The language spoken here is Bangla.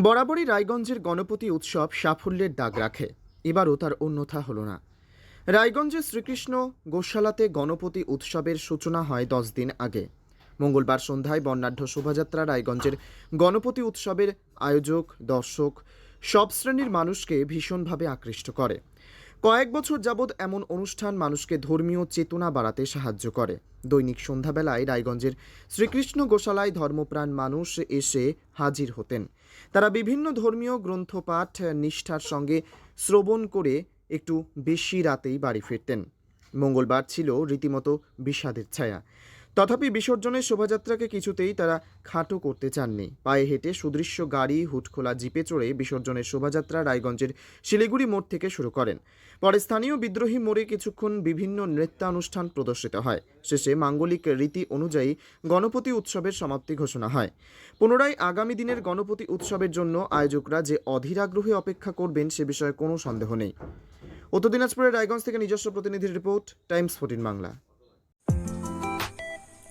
বরাবরই রায়গঞ্জের গণপতি উৎসব সাফল্যের দাগ রাখে। এবারও তার অন্যথা হলো না। রায়গঞ্জের শ্রীকৃষ্ণ গোশালাতে গণপতি উৎসবের সূচনা হয় দশ দিন আগে। মঙ্গলবার সন্ধ্যায় বর্ণাঢ্য শোভাযাত্রা রায়গঞ্জের গণপতি উৎসবের আয়োজক, দর্শক, সব শ্রেণির মানুষকে ভীষণভাবে আকৃষ্ট করে। কয়েক বছর যাবৎ এমন অনুষ্ঠান মানুষকে ধর্মীয় চেতনা বাড়াতে সাহায্য করে। দৈনিক সন্ধ্যাবেলায় রায়গঞ্জের শ্রীকৃষ্ণ গোশালায় ধর্মপ্রাণ মানুষ এসে হাজির হতেন। তারা বিভিন্ন ধর্মীয় গ্রন্থপাঠ নিষ্ঠার সঙ্গে শ্রবণ করে একটু বেশি রাতেই বাড়ি ফিরতেন। মঙ্গলবার ছিল রীতিমতো বিষাদের ছায়া। তথাপি বিসর্জনের শোভাযাত্রাকে কিছুতেই তারা খাটো করতে চাননি। পায়ে হেঁটে সুদৃশ্য গাড়ি, হুটখোলা জিপে চড়ে বিসর্জনের শোভাযাত্রা রায়গঞ্জের শিলিগুড়ি মোড় থেকে শুরু করেন। পরে স্থানীয় বিদ্রোহী মোড়ে কিছুক্ষণ বিভিন্ন নৃত্যানুষ্ঠান প্রদর্শিত হয়। শেষে মাঙ্গলিক রীতি অনুযায়ী গণপতি উৎসবের সমাপ্তি ঘোষণা হয়। পুনরায় আগামী দিনের গণপতি উৎসবের জন্য আয়োজকরা যে অধীর আগ্রহে অপেক্ষা করবেন সে বিষয়ে কোনো সন্দেহ নেই। উত্তর দিনাজপুরের রায়গঞ্জ থেকে নিজস্ব প্রতিনিধির report, Times fourteen Bangla.